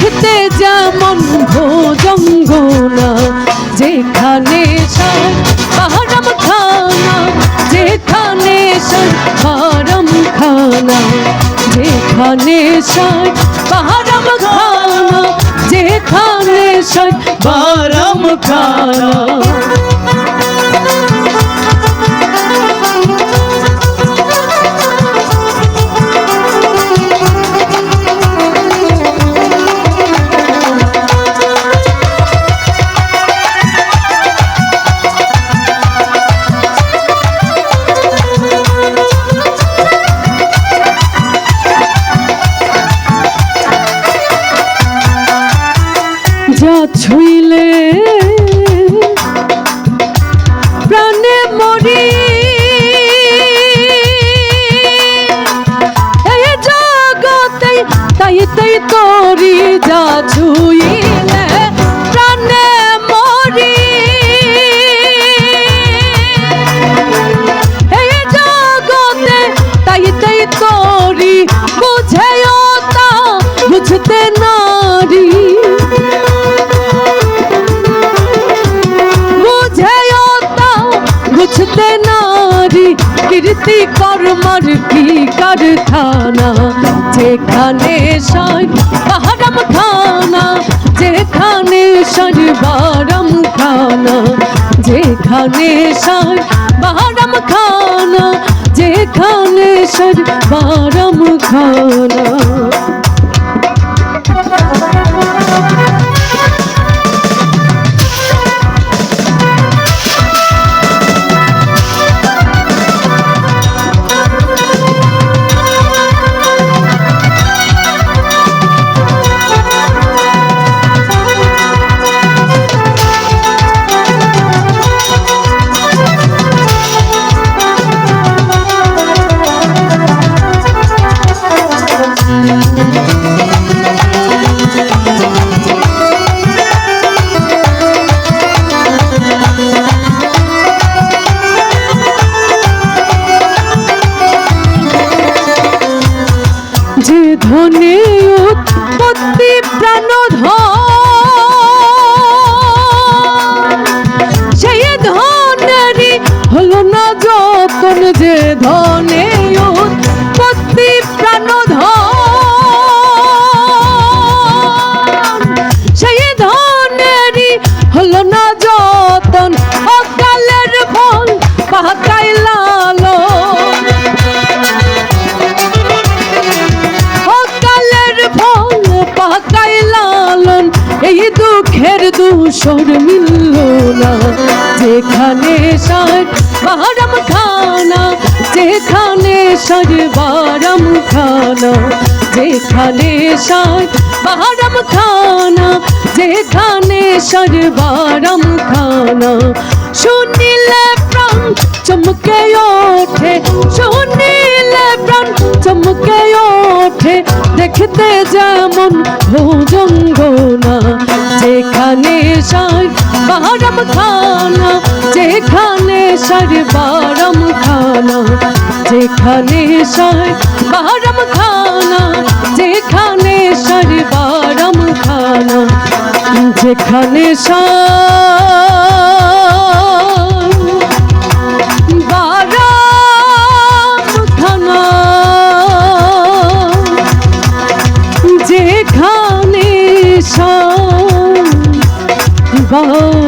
দেখতে যেমন ভোজঙ্গনা, যেখানে পাহাড়ম খানা, যেখানে পাহাড়ম খানা, যেখানে পাহাড়ম খানা, যেখানে পাহাড়ম খানা। তাই তোরি যা ছুইলে প্রাণে মরি। এই জগতে তাই তাই তোরি বুঝেও তা বুঝতে নারী। বুঝেও তা বুঝতে নারী, কীর্তি কর্মর কি কারখানা? যেখানে বাহারাম খানা যেখানে বারাম খানা যেখানে বাহারাম খানা যেখানে বারাম খানা ধনে উৎপত্তি প্রাণ সেই ধনেরই হলো না যতন যে ধনে দূষর মিলল না। যেখানে সার বারাম খানা, যেখানে সার বারাম খানা, যেখানে সার বারাম খানা, যেখানে সার বারাম খানা। শুনিলে প্রাণ চমকে ওঠে, শুনিলে প্রাণ চমকে ওঠে, দেখতে যেমন ভোজঙ্গনা। যেখানে সার বারম খানা, যেখানে সার বারম খানা, যেখানে সার বারম খানা, যেখানে সার বারম খানা, যেখানে সার খানা